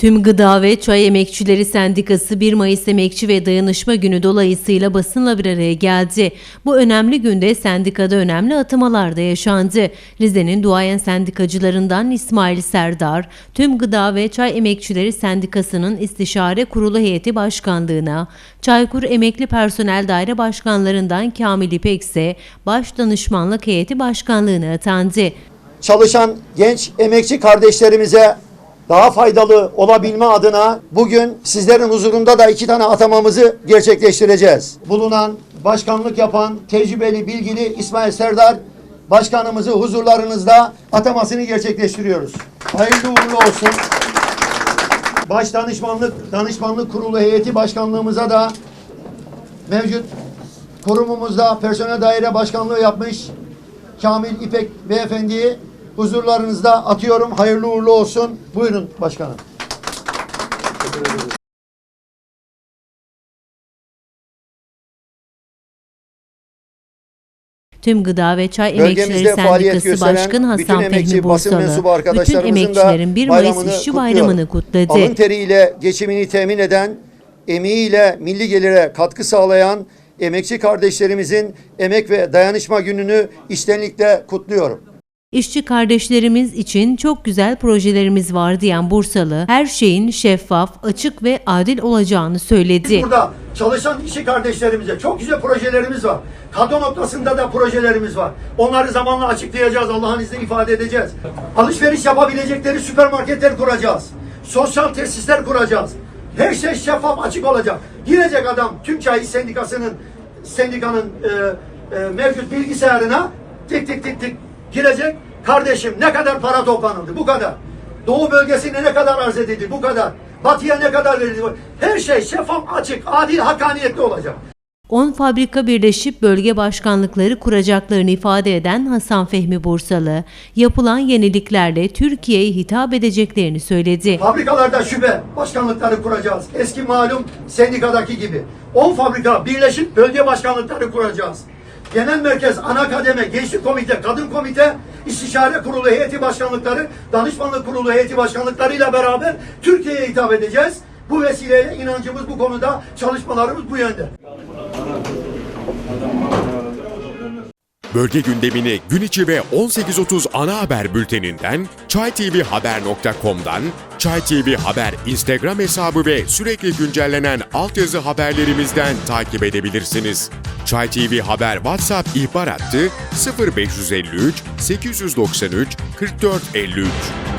Tüm Gıda ve Çay Emekçileri Sendikası 1 Mayıs Emekçi ve Dayanışma Günü dolayısıyla basınla bir araya geldi. Bu önemli günde sendikada önemli atamalar da yaşandı. Rize'nin duayen sendikacılarından İsmail Serdar, Tüm Gıda ve Çay Emekçileri Sendikası'nın İstişare Kurulu Heyeti Başkanlığına, Çaykur Emekli Personel Daire Başkanlarından Kamil İpek ise Baş Danışmanlık Heyeti Başkanlığına atandı. Çalışan genç emekçi kardeşlerimize daha faydalı olabilme adına bugün sizlerin huzurunda da iki tane atamamızı gerçekleştireceğiz. Bulunan, başkanlık yapan, tecrübeli, bilgili İsmail Serdar başkanımızı huzurlarınızda atamasını gerçekleştiriyoruz. Hayırlı uğurlu olsun. Baş danışmanlık, danışmanlık kurulu heyeti başkanlığımıza da mevcut kurumumuzda personel daire başkanlığı yapmış Kamil İpek beyefendiyi huzurlarınızda atıyorum. Hayırlı uğurlu olsun. Buyurun başkanım. Tüm Gıda ve Çay Emekçileri Sendikası bütün Hasan Fehmi Bursalı, bütün emekçilerin da 1 Mayıs İşçi. Bayramını kutladı. Alın teriyle geçimini temin eden, emeğiyle milli gelire katkı sağlayan emekçi kardeşlerimizin emek ve dayanışma gününü içtenlikle kutluyorum. İşçi kardeşlerimiz için çok güzel projelerimiz var diyen Bursalı, her şeyin şeffaf, açık ve adil olacağını söyledi. Burada çalışan işçi kardeşlerimize çok güzel projelerimiz var. Kadro noktasında da projelerimiz var. Onları zamanla açıklayacağız. Allah'ın izniyle ifade edeceğiz. Alışveriş yapabilecekleri süpermarketler kuracağız. Sosyal tesisler kuracağız. Her şey şeffaf açık olacak. Girecek adam tüm çay sendikasının sendikanın e, e, mevcut bilgisayarına tık tık tık tık girecek. Kardeşim ne kadar para toplanıldı? Bu kadar. Doğu bölgesine ne kadar arz edildi? Bu kadar. Batıya ne kadar verildi? Her şey şeffaf, açık, adil, hakkaniyetli olacak. 10 fabrika birleşip bölge başkanlıkları kuracaklarını ifade eden Hasan Fehmi Bursalı, yapılan yeniliklerle Türkiye'ye hitap edeceklerini söyledi. Fabrikalarda şube başkanlıkları kuracağız. Eski malum sendikadaki gibi. 10 fabrika birleşip bölge başkanlıkları kuracağız. Genel merkez, ana kademe, gençlik komite, kadın komite, istişare kurulu heyeti başkanlıkları, danışmanlık kurulu heyeti başkanlıklarıyla beraber Türkiye'ye hitap edeceğiz. Bu vesileyle inancımız bu konuda, çalışmalarımız bu yönde. Bölge gündemini gün içi ve 18.30 ana haber bülteninden, çaytvhaber.com'dan, Çay TV Haber Instagram hesabı ve sürekli güncellenen altyazı haberlerimizden takip edebilirsiniz. Çay TV Haber WhatsApp ihbar hattı 0553 893 4453.